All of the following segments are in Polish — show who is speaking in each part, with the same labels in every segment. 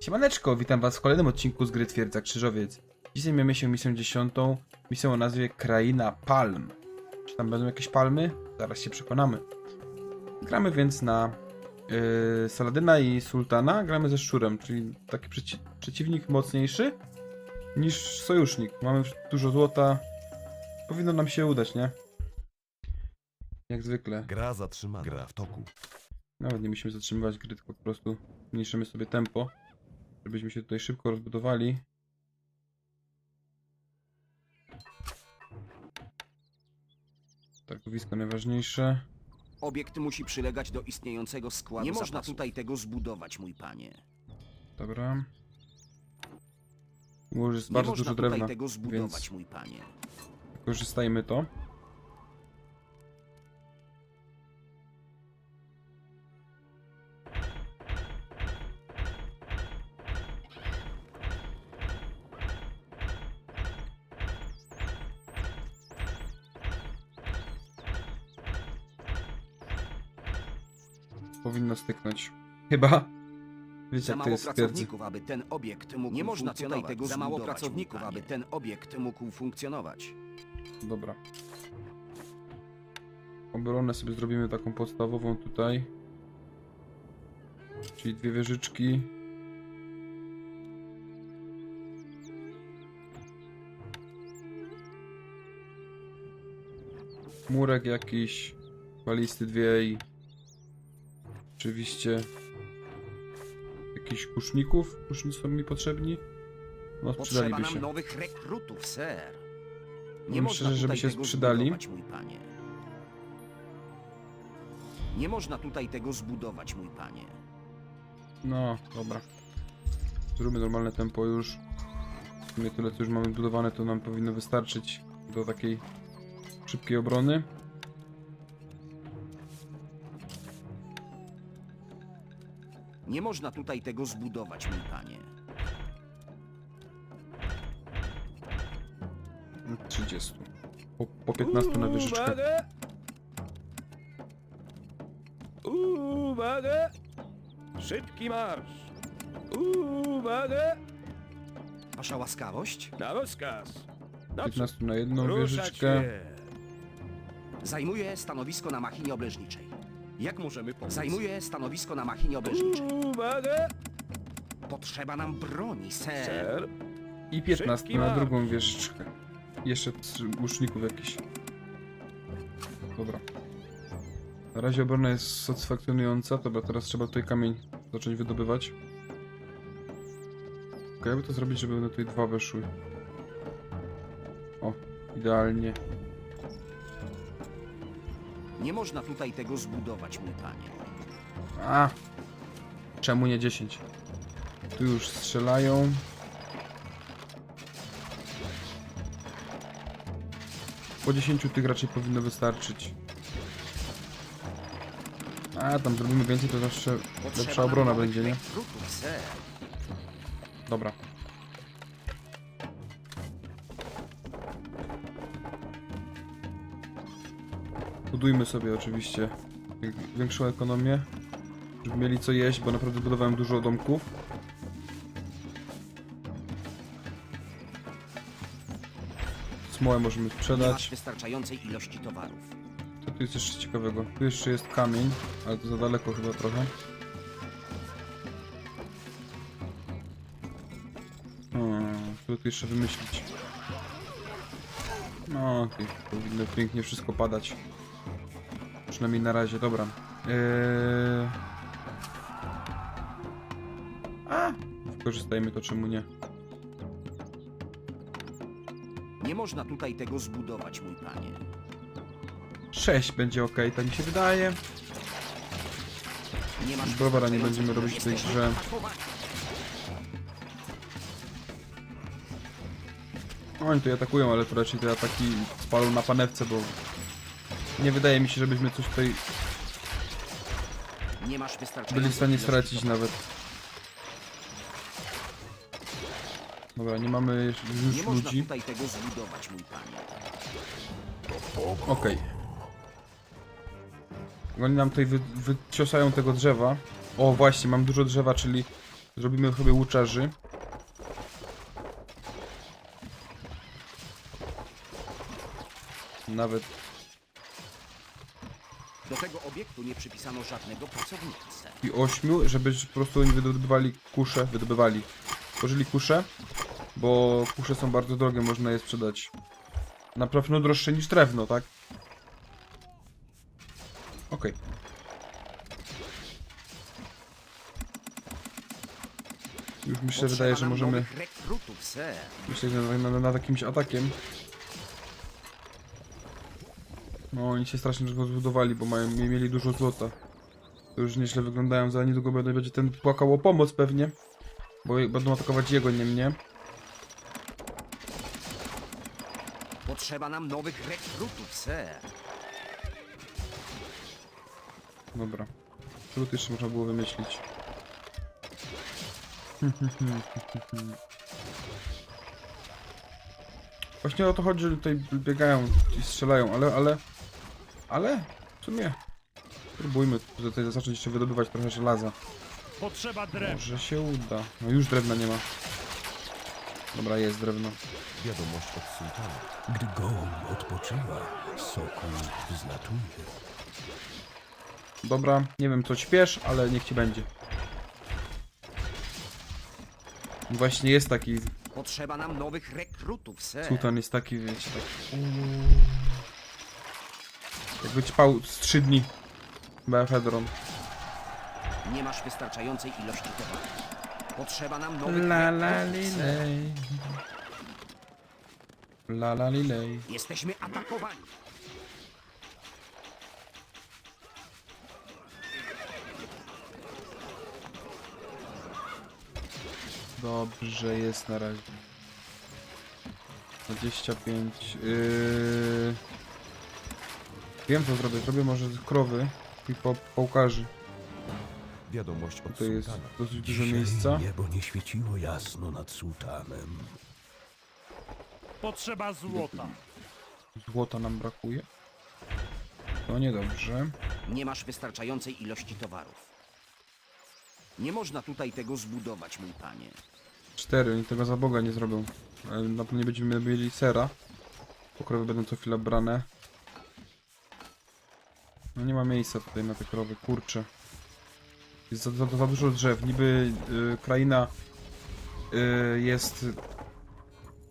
Speaker 1: Siemaneczko, witam was w kolejnym odcinku z gry Twierdza Krzyżowiec. Dzisiaj zajmiemy się misją dziesiątą, misją o nazwie Kraina Palm. Czy tam będą jakieś palmy? Zaraz się przekonamy. Gramy więc na yy, Saladyna i Sultana, gramy ze Szczurem, czyli taki przeci przeciwnik mocniejszy niż sojusznik. Mamy dużo złota, powinno nam się udać, nie? Jak zwykle.
Speaker 2: Gra zatrzymana. Gra w toku.
Speaker 1: Nawet nie musimy zatrzymywać gry, tylko po prostu zmniejszymy sobie tempo, żebyśmy się tutaj szybko rozbudowali. Targowisko najważniejsze.
Speaker 3: Obiekt musi przylegać do istniejącego składu
Speaker 4: Nie można
Speaker 3: zapasów.
Speaker 4: tutaj tego zbudować, mój panie.
Speaker 1: Dobra. Było, jest
Speaker 4: Nie
Speaker 1: bardzo
Speaker 4: można
Speaker 1: dużo
Speaker 4: tutaj
Speaker 1: drewna,
Speaker 4: tego zbudować,
Speaker 1: więc
Speaker 4: mój panie.
Speaker 1: wykorzystajmy to. Powinno styknąć. Chyba. Wiecie
Speaker 4: Za
Speaker 1: jak to
Speaker 4: mało
Speaker 1: jest twierdzy.
Speaker 4: pracowników, aby ten obiekt mógł
Speaker 3: Nie można tutaj
Speaker 4: funkcjonować.
Speaker 3: tego
Speaker 4: Za mało
Speaker 3: zbudować,
Speaker 4: pracowników, aby ten obiekt mógł funkcjonować.
Speaker 1: Dobra. Obronę sobie zrobimy taką podstawową tutaj. Czyli dwie wieżyczki. Murek jakiś. Balisty dwie i... Oczywiście... Jakichś kuszników? Kusznicy są mi potrzebni? No,
Speaker 4: Potrzeba
Speaker 1: przydaliby
Speaker 4: nam
Speaker 1: się.
Speaker 4: nowych rekrutów, ser. Nie
Speaker 1: Powiem
Speaker 4: można
Speaker 1: szczerze, żeby
Speaker 4: tutaj
Speaker 1: się
Speaker 4: tego
Speaker 1: sprzedali.
Speaker 4: zbudować, mój panie. Nie można tutaj tego zbudować, mój panie.
Speaker 1: No, dobra. Zróbmy normalne tempo już. W sumie tyle, co już mamy budowane, to nam powinno wystarczyć do takiej szybkiej obrony.
Speaker 4: Nie można tutaj tego zbudować, mój panie.
Speaker 1: 30. Po, po 15 na wieżyczkę.
Speaker 5: Uwaga! Uwaga! Szybki marsz! Uwaga!
Speaker 4: Wasza łaskawość?
Speaker 5: Na rozkaz! Naprzód!
Speaker 1: 15 na jedną
Speaker 5: Ruszać
Speaker 1: wieżyczkę.
Speaker 5: się!
Speaker 4: Zajmuję stanowisko na machinie obleżniczej.
Speaker 5: Jak możemy pomóc?
Speaker 4: Zajmuję stanowisko na machinie obleżniczej.
Speaker 5: Uwaga!
Speaker 4: Potrzeba nam broni, ser.
Speaker 5: Ser!
Speaker 1: I 15
Speaker 5: Szybki
Speaker 1: na
Speaker 5: marsz.
Speaker 1: drugą wieżyczkę. Jeszcze trzy łuczników jakiś. Dobra. Na razie obrona jest satysfakcjonująca. Dobra, teraz trzeba tutaj kamień zacząć wydobywać. Ok, jakby to zrobić, żeby one tutaj dwa weszły. O, idealnie.
Speaker 4: Nie można tutaj tego zbudować, mój panie.
Speaker 1: A! Czemu nie 10? Tu już strzelają. Po 10 tych raczej powinno wystarczyć. A, tam zrobimy więcej, to zawsze lepsza obrona będzie, nie?
Speaker 4: ser.
Speaker 1: Dobra. Budujmy sobie oczywiście większą ekonomię, żeby mieli co jeść, bo naprawdę budowałem dużo domków. Smołę możemy
Speaker 4: Nie masz
Speaker 1: sprzedać.
Speaker 4: wystarczającej ilości towarów.
Speaker 1: Co tu jest jeszcze ciekawego? Tu jeszcze jest kamień, ale to za daleko chyba trochę. Hmm, co tu jeszcze wymyślić? No, okej, powinno pięknie wszystko padać. Przynajmniej na razie, dobra. Eee... A! Wykorzystajmy to, czemu nie?
Speaker 4: Nie można tutaj tego zbudować, mój panie.
Speaker 1: 6 będzie ok, tak mi się wydaje.
Speaker 4: Nie masz
Speaker 1: Browara nie będziemy robić w tej grze. Oni tutaj atakują, ale to raczej te ataki spalą na panewce, bo nie wydaje mi się, żebyśmy coś tutaj
Speaker 4: Nie masz
Speaker 1: byli w stanie stracić nawet. Dobra, nie mamy jeszcze
Speaker 4: Nie
Speaker 1: już
Speaker 4: można
Speaker 1: ludzi.
Speaker 4: tutaj tego zbudować, mój panie.
Speaker 1: Okej. Oni nam tutaj wy, wyciosają tego drzewa. O, właśnie, mam dużo drzewa, czyli Zrobimy sobie łuczarzy. Nawet
Speaker 4: Do tego obiektu nie przypisano żadnego pracownika,
Speaker 1: i ośmiu, żeby po prostu oni wydobywali kusze, wydobywali. Tworzyli kusze, bo kusze są bardzo drogie, można je sprzedać. Na pewno droższe niż drewno, tak? Okej. Już mi się
Speaker 4: Potrzeba
Speaker 1: wydaje, że
Speaker 4: nam
Speaker 1: możemy...
Speaker 4: nowych rekrutów, ser.
Speaker 1: Myślę, że nad, nad, nad jakimś atakiem. No, oni się strasznie go zbudowali, bo mają, mie- mieli dużo złota. To już nieźle wyglądają, za niedługo będę- będzie ten płakał o pomoc pewnie. Bo będą atakować jego, nie mnie.
Speaker 4: Potrzeba nam nowych rekrutów, ser.
Speaker 1: Dobra. Tu jeszcze można było wymyślić? Właśnie o to chodzi, że tutaj biegają i strzelają, ale, ale... Ale? W sumie... Spróbujmy tutaj zacząć jeszcze wydobywać trochę żelaza.
Speaker 2: Potrzeba drewna.
Speaker 1: Może się uda. No już drewna nie ma. Dobra, jest drewno.
Speaker 6: Wiadomość od sułtana. Gdy gołąb odpoczywa, sokół wzlatuje.
Speaker 1: Dobra, nie wiem co śpiesz, ale niech ci będzie. Właśnie jest taki,
Speaker 4: Potrzeba nam nowych rekrutów, ser.
Speaker 1: sultan jest taki, wiecie, tak... Jakby ćpał z 3 dni. Befedron.
Speaker 4: Nie masz wystarczającej ilości towaru. Potrzeba nam nowych
Speaker 1: La la lilej. La la lilej.
Speaker 4: Jesteśmy atakowani.
Speaker 1: Dobrze jest na razie. 25. Yy... Wiem co zrobię. Zrobię może krowy i po pałkarzy.
Speaker 6: Wiadomość od
Speaker 1: Tutaj jest
Speaker 6: sułtana.
Speaker 1: dosyć dużo
Speaker 6: Dzisiaj
Speaker 1: miejsca.
Speaker 6: niebo nie świeciło jasno nad sułtanem.
Speaker 2: Potrzeba złota.
Speaker 1: Złota nam brakuje. To niedobrze.
Speaker 4: Nie masz wystarczającej ilości towarów. Nie można tutaj tego zbudować, mój panie.
Speaker 1: Cztery, oni tego za Boga nie zrobią. Na pewno nie będziemy mieli sera. Bo krowy będą co chwilę brane. No nie ma miejsca tutaj na te krowy, kurczę. Jest za, za, za dużo drzew. Niby y, kraina y, jest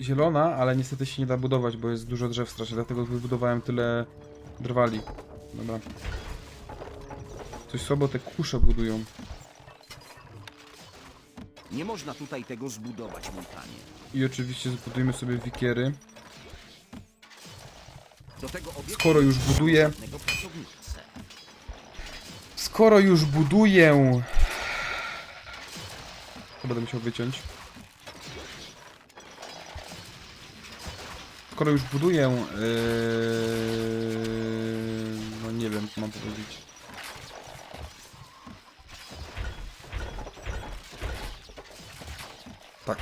Speaker 1: zielona, ale niestety się nie da budować, bo jest dużo drzew strasznie. Dlatego wybudowałem tyle drwali. Dobra. Coś słabo te kusze budują.
Speaker 4: Nie można tutaj tego zbudować, mój panie.
Speaker 1: I oczywiście zbudujmy sobie wikiery.
Speaker 4: Do tego obiektu
Speaker 1: Skoro już buduję-. Skoro już buduję... To będę musiał wyciąć. Skoro już buduję... Yy... No nie wiem, co mam powiedzieć. Tak.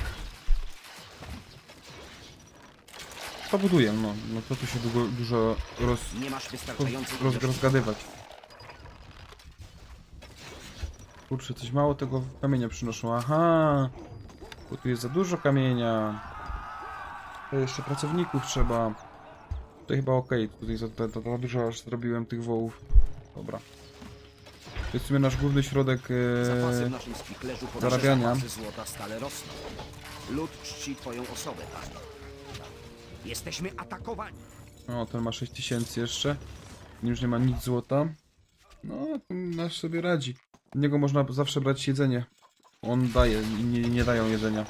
Speaker 1: To buduję, no. No to tu się długo, dużo roz... Roz, rozgadywać. Kurczę, coś mało tego kamienia przynoszą. Aha! Bo tu jest za dużo kamienia. To jeszcze pracowników trzeba. To chyba okej. Tutaj za, za, za, dużo aż zrobiłem tych wołów. Dobra. To jest w sumie nasz główny środek. E... zarabiania.
Speaker 4: złota stale rosną. Lud czci twoją osobę, panie. Jesteśmy atakowani.
Speaker 1: O, ten ma 6000 jeszcze. Już nie ma nic złota. No, nasz sobie radzi. Od niego można zawsze brać jedzenie. On daje, inni nie dają jedzenia.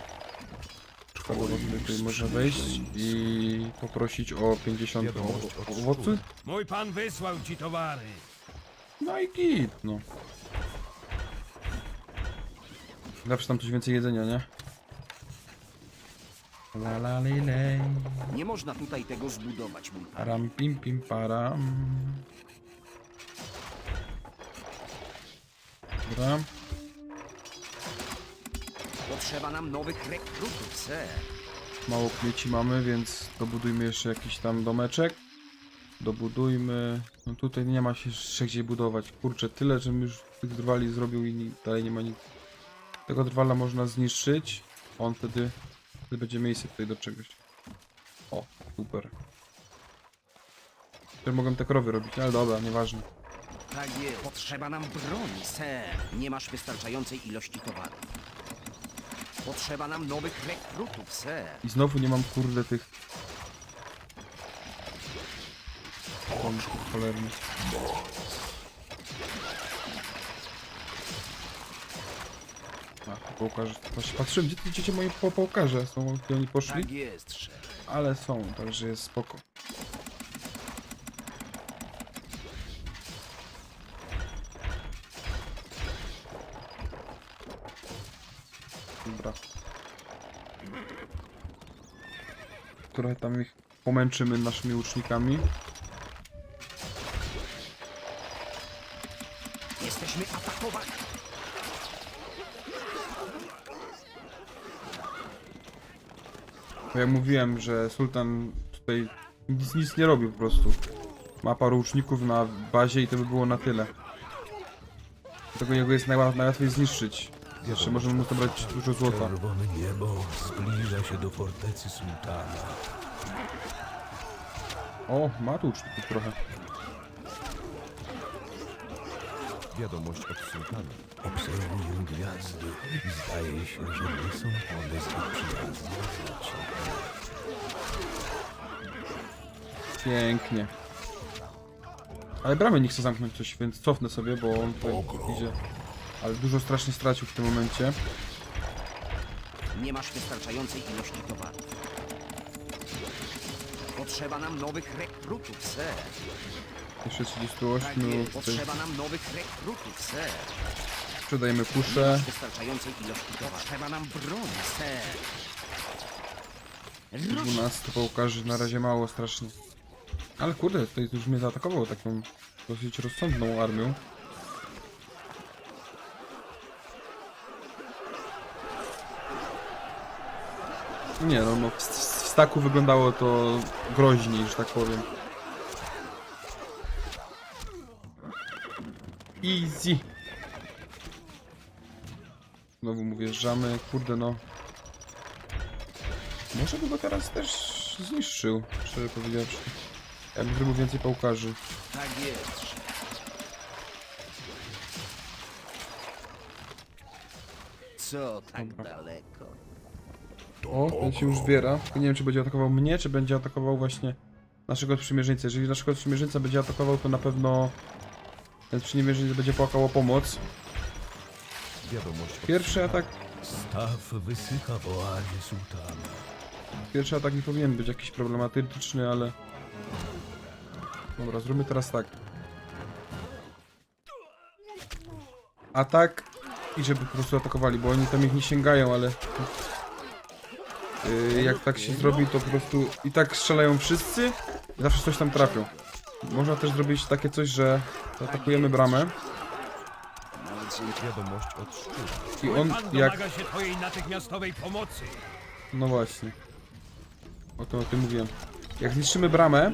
Speaker 1: Sobie tutaj można wejść i poprosić o 50
Speaker 6: Wiadomość od
Speaker 1: o- owocy.
Speaker 2: Mój pan wysłał ci towary.
Speaker 1: No i git, no. Zawsze tam coś więcej jedzenia, nie? La la li lej.
Speaker 4: Nie można tutaj tego zbudować, mój panie.
Speaker 1: Param pim pim param. Dobra.
Speaker 4: Potrzeba nam nowych rekrutów, ser.
Speaker 1: Mało kmieci mamy, więc dobudujmy jeszcze jakiś tam domeczek. Dobudujmy. No tutaj nie ma się jeszcze gdzie budować. Kurczę, tyle, żebym już tych drwali zrobił i dalej nie ma nic. Tego drwala można zniszczyć. On wtedy, wtedy będzie miejsce tutaj do czegoś. O, super. Też mogłem te krowy robić, ale dobra, nieważne.
Speaker 4: Tak jest. Potrzeba nam broni, ser. Nie masz wystarczającej ilości towaru. Potrzeba nam nowych rekrutów, ser.
Speaker 1: I znowu nie mam kurde tych... Pączków cholernych. A, połkarze. Właśnie patrzyłem, gdzie te moje po połkarze są, gdzie oni poszli?
Speaker 4: Tak jest, szef.
Speaker 1: Ale są, także jest spoko. Dobra. Trochę tam ich pomęczymy naszymi łucznikami.
Speaker 4: Jesteśmy atakowani.
Speaker 1: Bo jak mówiłem, że sultan tutaj nic, nic nie robi po prostu. Ma paru łuczników na bazie i to by było na tyle. Dlatego jego jest najła- najłatwiej zniszczyć. Jeszcze możemy mu zabrać dużo złota.
Speaker 6: Czerwone niebo zbliża się do fortecy sułtana.
Speaker 1: O, ma tu łuczników trochę.
Speaker 6: Wiadomość od sułtana. Obserwuję gwiazdy i zdaje się, że nie są one zbyt przyjazne dla.
Speaker 1: Pięknie. Ale bramy nie chce zamknąć coś, więc cofnę sobie, bo on tutaj idzie. Ale dużo strasznie stracił w tym momencie.
Speaker 4: Nie masz wystarczającej ilości towaru. Potrzeba nam nowych rekrutów, ser.
Speaker 1: Jeszcze
Speaker 4: Tak
Speaker 1: 38,
Speaker 4: jest.
Speaker 1: tutaj
Speaker 4: Potrzeba nam nowych rekrutów, ser.
Speaker 1: sprzedajemy
Speaker 4: Nie
Speaker 1: kuszę.
Speaker 4: masz wystarczającej ilości towaru. Potrzeba nam broni, ser. Rusz
Speaker 1: 12 połkarzy na razie mało strasznie. Ale kurde, tutaj już mnie zaatakował taką dosyć rozsądną armią. Nie no, no w, w staku wyglądało to groźniej, że tak powiem. Easy. Znowu mu wjeżdżamy, kurde no. Może by go teraz też zniszczył, szczerze powiedziawszy. Ja bym zrobił więcej pałkarzy.
Speaker 4: Tak jest. Co tak daleko?
Speaker 1: O, ten się już zbiera. Tylko nie wiem, czy będzie atakował mnie, czy będzie atakował właśnie naszego sprzymierzeńca. Jeżeli naszego sprzymierzeńca będzie atakował, to na pewno ten sprzymierzeniec będzie płakał o pomoc.
Speaker 6: Wiadomość
Speaker 1: Pierwszy atak,
Speaker 6: Staw wysycha sułtana.
Speaker 1: pierwszy atak nie powinien być jakiś problematyczny, ale... Dobra, zróbmy teraz tak. Atak i żeby po prostu atakowali, bo oni tam ich nie sięgają, ale... Yy, jak tak się zrobi, to po prostu i tak strzelają wszyscy i zawsze coś tam trafią. Można też zrobić takie coś, że atakujemy bramę
Speaker 6: Wiadomość od szczura.
Speaker 1: i on jak...
Speaker 2: się twojej natychmiastowej pomocy.
Speaker 1: No właśnie. O tym, o tym mówiłem. Jak zniszczymy bramę,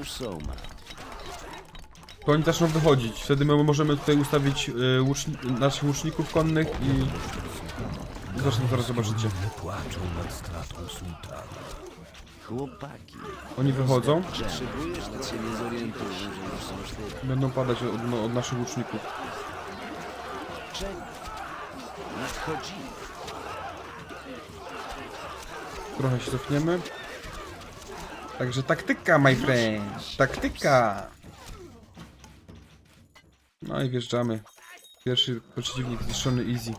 Speaker 1: to oni zaczną wychodzić. Wtedy my możemy tutaj ustawić y, łuczni naszych łuczników konnych i... Zresztą zaraz zobaczycie.
Speaker 6: Płaczą nad stratą sułtana.
Speaker 3: Chłopaki,
Speaker 1: Oni wychodzą,
Speaker 3: potrzebujesz, to się nie zorientują, że już są sztyki.
Speaker 1: będą padać od, no, od naszych łuczników.
Speaker 3: Czego? Nadchodzimy.
Speaker 1: Trochę się cofniemy. Także taktyka, my friend. Taktyka. No i wjeżdżamy. Pierwszy przeciwnik zniszczony easy.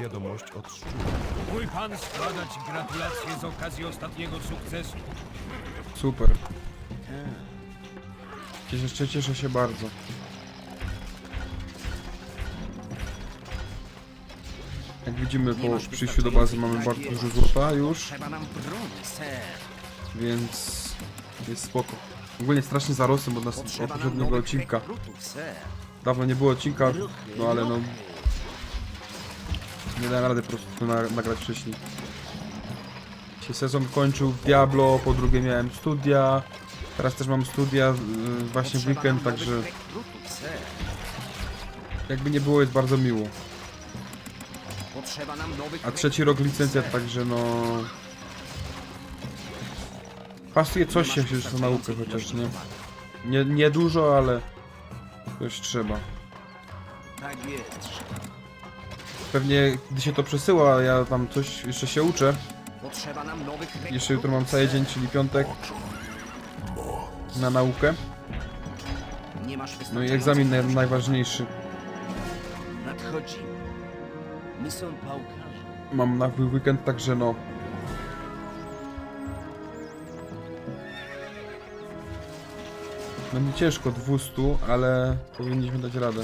Speaker 6: Wiadomość od szczura.
Speaker 2: Mój pan składa ci gratulacje z okazji ostatniego sukcesu.
Speaker 1: Super. Cieszę, się- cieszę się bardzo. Jak widzimy po przyjściu do bazy mamy bardzo dużo złota już,
Speaker 4: Potrzeba nam broni, ser.
Speaker 1: więc jest spoko. Ogólnie strasznie zarosłem od, nas, od poprzedniego odcinka.
Speaker 4: ser.
Speaker 1: Dawno nie było odcinka, no ale no... Nie dałem rady po prostu na, nagrać wcześniej. Się sezon kończył w Diablo, po drugie miałem studia, Teraz też mam studia y, właśnie w weekend, także jakby nie było jest bardzo miło. A trzeci rok
Speaker 4: rekrutów,
Speaker 1: licencja,
Speaker 4: ser.
Speaker 1: także no... Pasuje coś się już na naukę chociaż, nie? Nie, nie dużo, ale coś trzeba.
Speaker 4: Tak jest.
Speaker 1: Pewnie gdy się to przesyła, ja tam coś jeszcze się uczę. Jeszcze jutro mam cały dzień, czyli piątek na naukę. No i egzamin naj, najważniejszy. Mam na weekend, także no. Będzie ciężko 200, ale powinniśmy dać radę.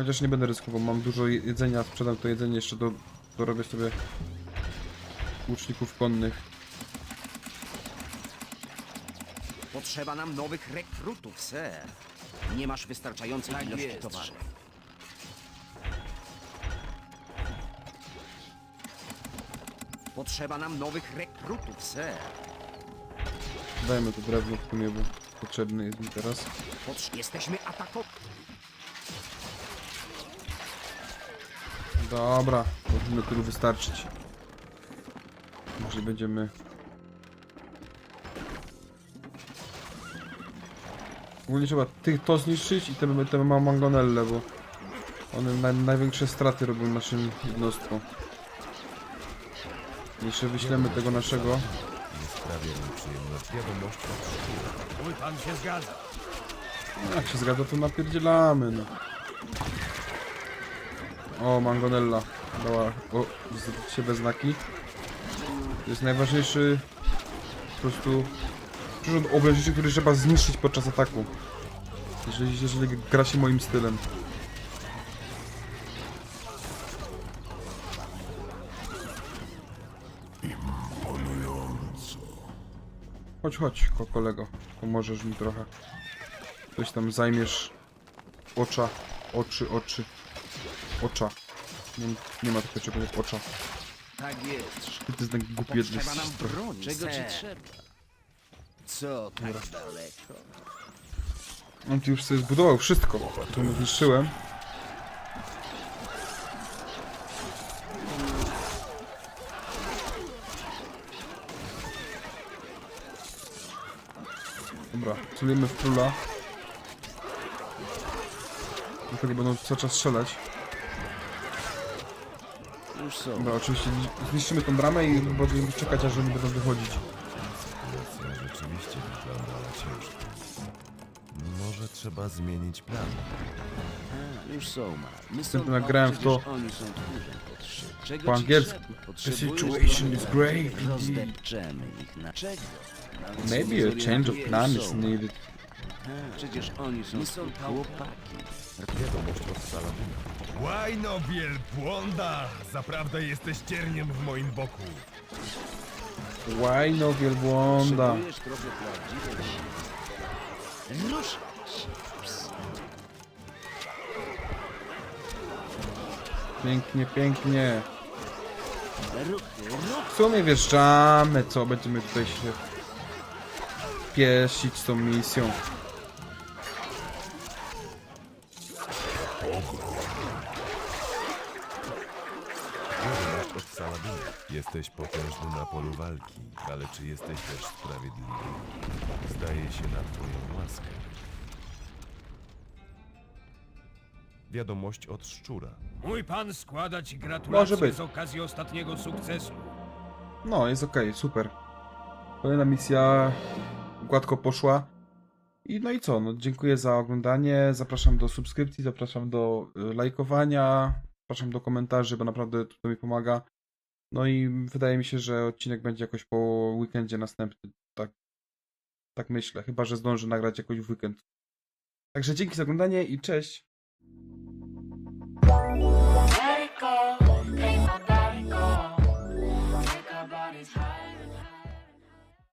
Speaker 1: Chociaż nie będę ryzykował, mam dużo je- jedzenia, sprzedam to jedzenie jeszcze do, dorobię sobie łuczników konnych.
Speaker 4: Potrzeba nam nowych rekrutów, ser. Nie masz wystarczającej
Speaker 3: Tak
Speaker 4: ilości
Speaker 3: jest,
Speaker 4: towaru. Potrzeba nam nowych rekrutów, ser.
Speaker 1: Dajmy to drewno w sumie, bo potrzebny jest mi teraz.
Speaker 4: Potrz- Jesteśmy atakowani.
Speaker 1: Dobra, powinno tylu wystarczyć. Może będziemy... Ogólnie trzeba tych to zniszczyć i te, te ma mangonelle, bo one naj, największe straty robią naszym jednostkom. Jeszcze wyślemy tego naszego.
Speaker 2: Mój pan się zgadza.
Speaker 1: Jak się zgadza, to napierdzielamy, no. O, Mangonella. Dała o, z siebie znaki. To jest najważniejszy po prostu przyrząd oblężniczy, który trzeba zniszczyć podczas ataku. Jeżeli, jeżeli gra się moim stylem. Chodź, chodź, ko kolego. Pomożesz mi trochę. Coś tam zajmiesz. Ocza. Oczy, oczy. Ocza. Nie, nie ma takiego czegoś ocza.
Speaker 3: Tak jest.
Speaker 1: Ty to jest ten głupi jedny
Speaker 4: Potrzeba nam broni,
Speaker 3: Czego ci
Speaker 4: ser.
Speaker 3: trzeba? Co tak daleko?
Speaker 1: On tu już sobie zbudował wszystko. To mu zniszczyłem. Dobra, celujemy w króla. Dlatego będą cały czas strzelać.
Speaker 3: Już są.
Speaker 1: Dobra, oczywiście zniszczymy tą bramę i będziemy czekać, aż oni będą wychodzić.
Speaker 6: Sytuacja rzeczywiście wyglądała ciężko. Może trzeba zmienić plan.
Speaker 3: A, już są, ma. My są
Speaker 1: Następnym jak grałem w to
Speaker 3: oni są tchórzem potrzeb. Czego
Speaker 1: po
Speaker 3: ci
Speaker 1: angielsku.
Speaker 3: trzeba?
Speaker 1: The
Speaker 3: Potrzebujesz
Speaker 1: situation is grave indeed.
Speaker 3: Rozdepczemy ich na czego? Nawet
Speaker 1: Maybe
Speaker 3: nie
Speaker 1: a change of
Speaker 3: zorientujesz,
Speaker 1: plan is
Speaker 3: są.
Speaker 1: needed.
Speaker 3: A, Przecież oni są, są chłopaki.
Speaker 6: Wiadomość od Saladyna.
Speaker 7: Łajno wielbłąda! Zaprawdę jesteś cierniem w moim boku.
Speaker 1: Łajno wielbłąda.
Speaker 3: Potrzebujesz trochę prawdziwej siły. Ruszać!
Speaker 1: Pięknie, pięknie.
Speaker 3: Ruchy!
Speaker 1: W sumie wjeżdżamy, co? Będziemy tutaj się pieszyć z tą misją.
Speaker 6: Jesteś potężny na polu walki, ale czy jesteś też sprawiedliwy? Zdaje się na twoją łaskę. Wiadomość od szczura.
Speaker 2: Mój pan składa ci
Speaker 1: Może
Speaker 2: gratulacje
Speaker 1: być.
Speaker 2: z okazji ostatniego sukcesu.
Speaker 1: No, jest okej, super. Kolejna misja gładko poszła. I no i co? No, dziękuję za oglądanie. Zapraszam do subskrypcji, zapraszam do y, lajkowania, zapraszam do komentarzy, bo naprawdę to mi pomaga. No i wydaje mi się, że odcinek będzie jakoś po weekendzie następny. Tak, tak myślę. Chyba, że zdążę nagrać jakoś w weekend. Także dzięki za oglądanie i cześć.